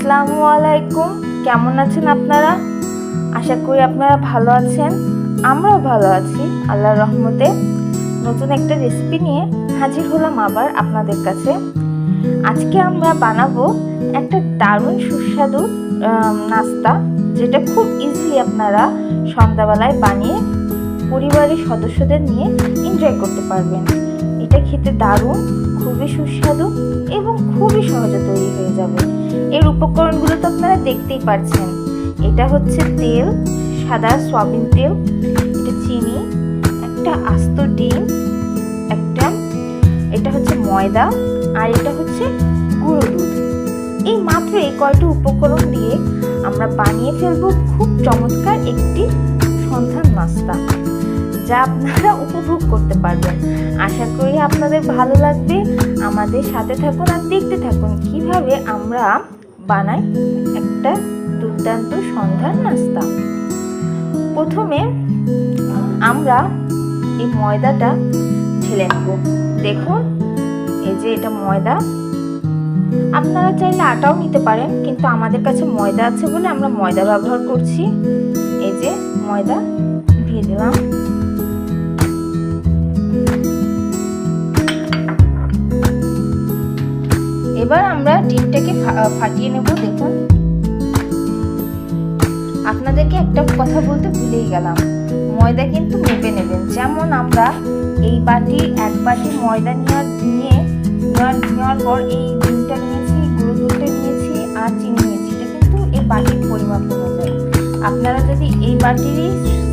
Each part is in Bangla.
আসসালামু আলাইকুম। কেমন আছেন আপনারা? আশা করি আপনারা ভালো আছেন। আমরাও ভালো আছি, আল্লাহর রহমতে। নতুন একটা রেসিপি নিয়ে হাজির হলাম আবার আপনাদের কাছে। আজকে আমরা বানাবো একটা দারুণ সুস্বাদু নাস্তা, যেটা খুব ইজিলি আপনারা সন্ধ্যাবেলায় বানিয়ে পরিবারের সদস্যদের নিয়ে এনজয় করতে পারবেন। এটা খেতে দারুণ, খুবই সুস্বাদু এবং খুবই সহজে তৈরি হয়ে যাবে। এর উপকরণগুলো তো আপনারা দেখতেই পাচ্ছেন এটা হচ্ছে তেল, সাদা সয়াবিন তেল, এটা চিনি, একটা আস্ত ডিম, একটা, এটা হচ্ছে ময়দা, আর এটা হচ্ছে গুঁড়ো দুধ। এই মাত্র এই কয়টি উপকরণ দিয়ে আমরা বানিয়ে ফেলব খুব চমৎকার একটি সন্ধান নাস্তা যা আপনারা উপভোগ করতে পারবেন। আশা করি আপনাদের ভালো লাগবে। আমাদের সাথে থাকুন আর দেখতে থাকুন কীভাবে আমরা বানাই একটা দুর্দান্ত সন্ধ্যার নাস্তা। প্রথমে আমরা এই ময়দাটা ঢেলে নেব। দেখুন, এই যে এটা ময়দা। আপনারা চাইলে আটাও নিতে পারেন, কিন্তু আমাদের কাছে ময়দা আছে বলে আমরা ময়দা ব্যবহার করছি। এই যে ময়দা, দিয়ে দিলাম। এবার আমরা ডিমটাকে ফাটিয়ে নেব, দেখুন। আপনাদেরকে একটা কথা বলতে ভুলেই গেলাম। ময়দা কিন্তু মেপে নেবেন। যেমন আমরা এই বাটি, এক বাটি ময়দা নেওয়ার নিয়ে, নেওয়ার নেওয়ার পর এই ডিমটা নিয়েছি, গুঁড়ো দুধটা নিয়েছি আর চিনি নিয়েছি। এটা কিন্তু এই বাটির পরিমাপ অনুযায়ী। আপনারা যদি এই বাটিরই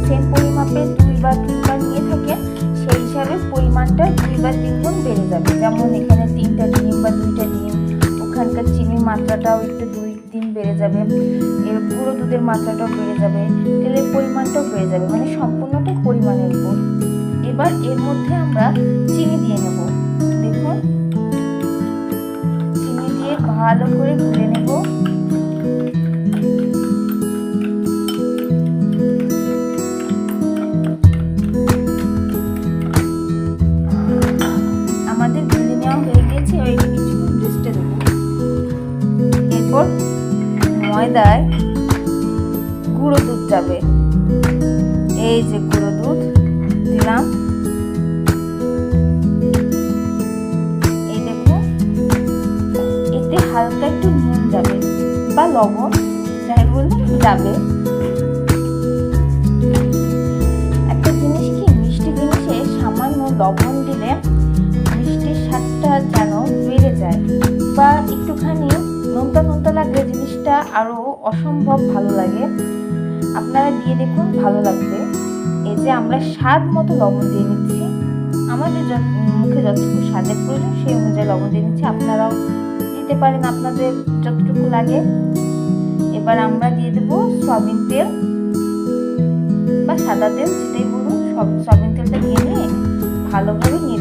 সেম পরিমাপে দুই বা মাত্রাটাও একটু দুই দিন বেড়ে যাবে। এর পুরো দুধের মাত্রাটাও বেড়ে যাবে, তেলের পরিমাণটাও বেড়ে যাবে মানে সম্পূর্ণটাই পরিমাণের উপর। এবার এর মধ্যে আমরা চিনি দিয়ে নেব। দেখুন, চিনি দিয়ে ভালো করে গুলে নেব। ময়দায় গুঁড়ো দুধ যাবে। এই যে গুঁড়ো দুধ দিলাম। এতে হালকা একটু নুন যাবে বা লবণ, যাই বলুন, যাবে। একটা জিনিস কি, মিষ্টি জিনিসে সামান্য লবণ দিলে মিষ্টির স্বাদটা যেন বেড়ে যায় বা একটুখানি আরও অসম্ভব ভালো লাগে। আপনারা দিয়ে দেখুন, ভালো লাগবে। এই যে আমরা স্বাদ মতো লবণ দিয়ে নিচ্ছি। আমাদের মুখে যতটুকু স্বাদের প্রয়োজন, সেই অনুযায়ী লবণ দিয়ে নিচ্ছি। আপনারাও দিতে পারেন আপনাদের যতটুকু লাগে। এবার আমরা দিয়ে দেবো সয়াবিন তেল বা সাদা তেল, যেটাই বলুন। সব, সয়াবিন তেলটা দিয়ে নিয়ে ভালোভাবে নেড়ে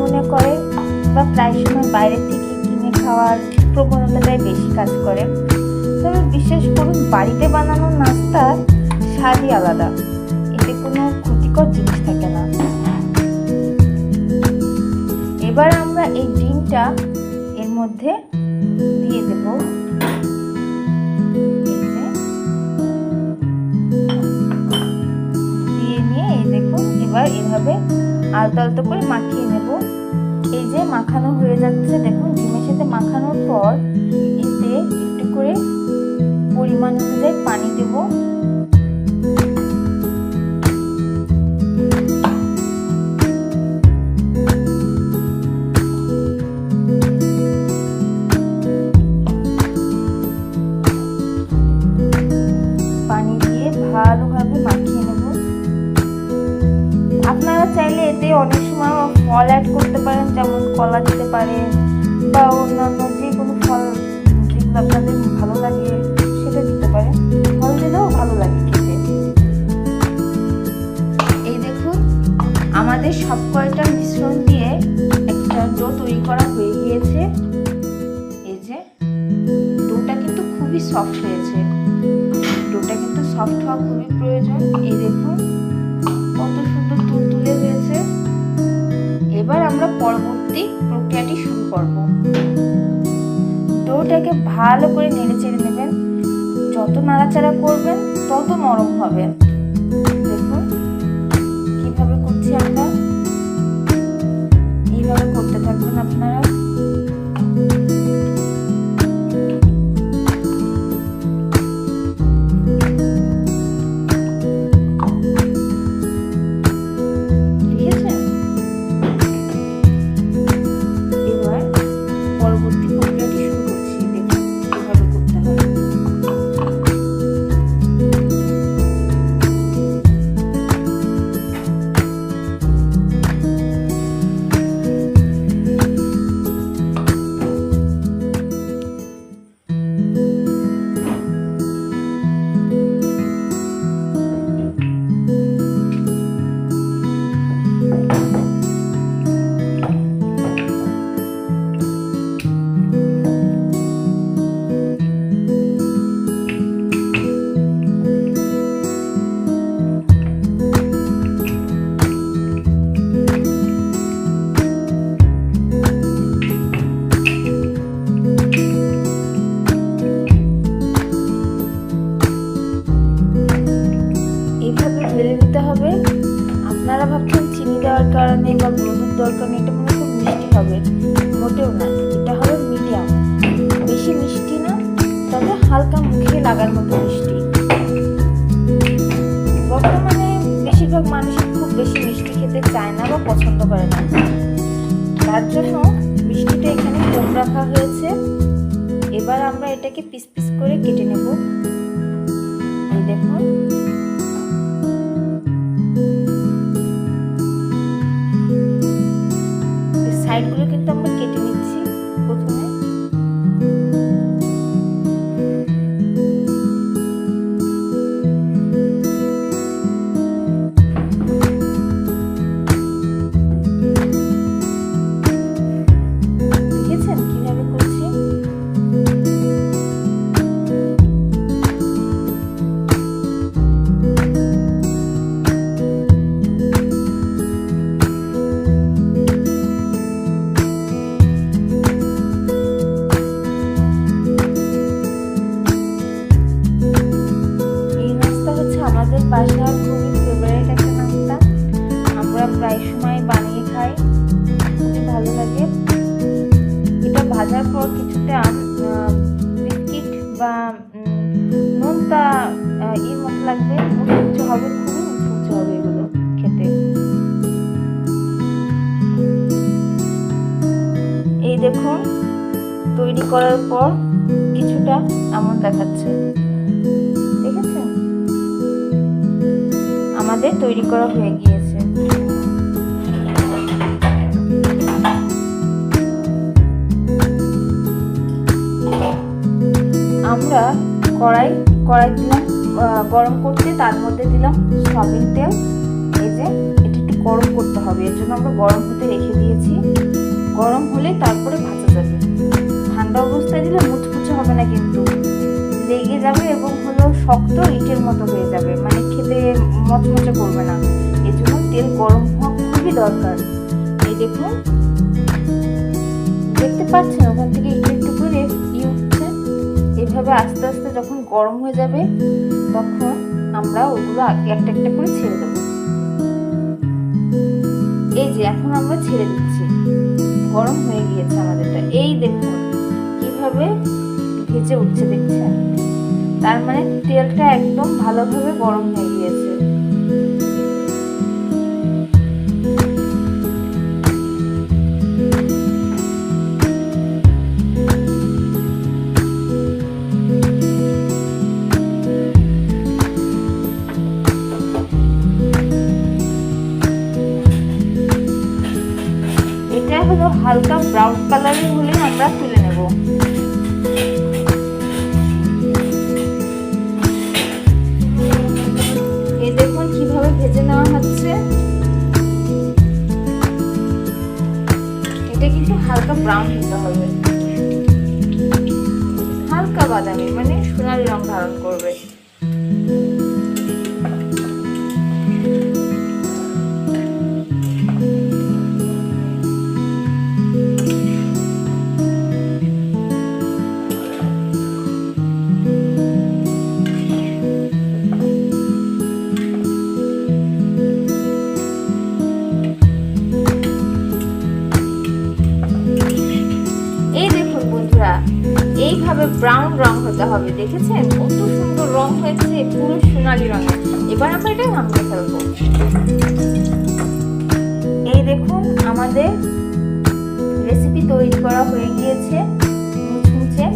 মনে করে বা প্রায় সময় বাইরে থেকে কিনে খাওয়ার প্রবণতাটাই বেশি কাজ করে। তবে বিশেষ করুন, বাড়িতে বানানো নাস্তা স্বাদই আলাদা। এতে কোনো ক্ষতিকর জিনিস থাকে না। এবার আমরা এই ডিমটা এর মধ্যে দিয়ে দেব। দিয়ে নিয়ে দেখুন, এবার এভাবে আলতো আলতো করে মাখিয়ে মাখানো হয়ে যাচ্ছে। দেখুন, ডিমের সাথে মাখানোর পর এতে একটু করে পরিমাণ অনুযায়ী পানি দেব। সফট হয়েছে। ডোটা কিন্তু সফট হওয়া খুবই প্রয়োজন। এই দেখুন, কত সুন্দর তুলতুলে হয়েছে। এবার আমরা পরবর্তী প্রক্রিয়াটি শুরু করব। ডোটাকে ভালো করে নেড়ে চেড়ে নেবেন। যত নাড়াচাড়া করবেন, তত নরম হবে। দেখুন, কীভাবে করছি আমরা? এইভাবে করতে থাকবেন আপনারা। হবে। মোটেও না, এটা হবে মিডিয়াম। বেশি মিষ্টি না, তবে হালকা মুখে লাগার মতো মিষ্টি। বর্তমানে বেশিরভাগ মানুষ খুব বেশি মিষ্টি খেতে চায় না বা পছন্দ করে না। তার জন্য মিষ্টিটা এখানে কম রাখা হয়েছে। এবার আমরা এটাকে পিস পিস করে কেটে নেব। আমাদের বাসার খুবই ফেভারিট একটা নাস্তা। আমরা প্রায় সময় বানিয়ে খাই। খুবই ভালো লাগে। এটা ভাজার পর কিছুটা বিস্কিট বা নোনতা আহ, এর লাগবে। মুচমুচে হবে খেতে। এই দেখুন তৈরি করার পর কিছুটা এমন দেখাচ্ছে। দেখেছেন? আমাদের তৈরি করা হয়ে গিয়েছে। আমরা কড়াই কড়াই দিলাম গরম করতে, তার মধ্যে দিলাম সয়াবিন তেল। এই যে, এটা একটু গরম করতে হবে, এর জন্য আমরা গরম হতে রেখে দিয়েছি। গরম হলে তারপরে ভাজা যাবে। ঠান্ডা অবস্থায় দিলে মুচমুচে হবে না কিন্তু। লেগে যাবে এবং হলো শক্ত ইটের মতো হয়ে যাবে। মানে খেতে মচমচে করবে না। এই জন্য তেল গরম হওয়া খুবই দরকার। এই দেখুন। দেখতে পাচ্ছেন ওখান থেকে একটু একটু করে ই উঠছে এভাবে আস্তে আস্তে যখন গরম হয়ে যাবে, তখন আমরা ওগুলো একটা একটা করে ছেড়ে দেবো। এই যে এখন আমরা ছেড়ে দিচ্ছি। গরম হয়ে গিয়েছে আমাদেরটা। এই দেখুন, কীভাবে ভেজে উঠছে, দেখছেন? তার মানে তেলটা একদম ভালোভাবে গরম হয়ে গিয়েছে। এটা হলো হালকা ব্রাউন কালারের হলে আমরা তুলে নেব। হচ্ছে। এটা কিন্তু হালকা ব্রাউন হতে হবে। হালকা বাদামি মানে সোনালি রং ধারণ করবে। ব্রাউন রং হতে হবে, দেখেছেন? কত সুন্দর রং হয়েছে, পুরো সোনালি রঙের। এবার আমরা এটা ভাঙতে ফেলব। এই দেখুন, আমাদের রেসিপি তৈরি করা হয়ে গিয়েছে মুচমুচে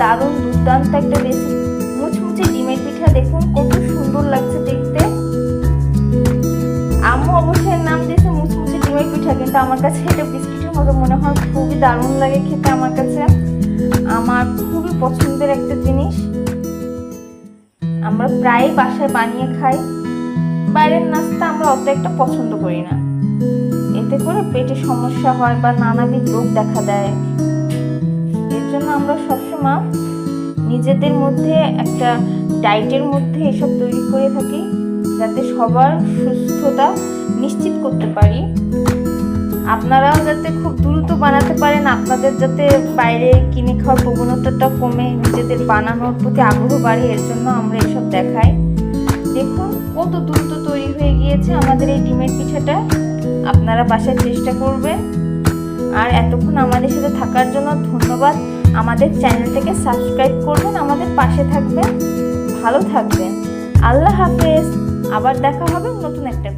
দারুণ দুর্দান্ত একটা রেসিপি মুচমুচে ডিমের পিঠা, দেখুন কত সুন্দর লাগছে দেখতে। আম্মু অবশ্যই নাম দিয়েছে মুচমুচে ডিমের পিঠা, কিন্তু আমার কাছে এটা বিস্কিটের মতো মনে হয়, খুবই দারুণ লাগে খেতে আমার কাছে। আমার খুবই পছন্দের একটা জিনিস। আমরা প্রায় বাসায় বানিয়ে খাই। বাইরের নাস্তা আমরা অত একটা পছন্দ করি না। এতে করে পেটে সমস্যা হয় বা নানাবিধ রোগ দেখা দেয়। এর জন্য আমরা সবসময় নিজেদের মধ্যে একটা ডায়েটের মধ্যে এসব তৈরি করে থাকি, যাতে সবার সুস্থতা নিশ্চিত করতে পারি। আপনারাও যাতে খুব দ্রুত বানাতে পারেন, আপনাদের যাতে বাইরে কিনে খাওয়ার প্রবণতাটা কমে, নিজেদের বানানোর প্রতি আগ্রহ বাড়ে, এর জন্য আমরা এসব দেখাই। দেখুন কত দ্রুত তৈরি হয়ে গিয়েছে আমাদের এই ডিমের পিঠাটা। আপনারা বাসায় চেষ্টা করবেন। আর এতক্ষণ আমাদের সাথে থাকার জন্য ধন্যবাদ। আমাদের চ্যানেলটাকে সাবস্ক্রাইব করবেন, আমাদের পাশে থাকবেন। ভালো থাকবেন। আল্লাহ হাফেজ। আবার দেখা হবে নতুন একটা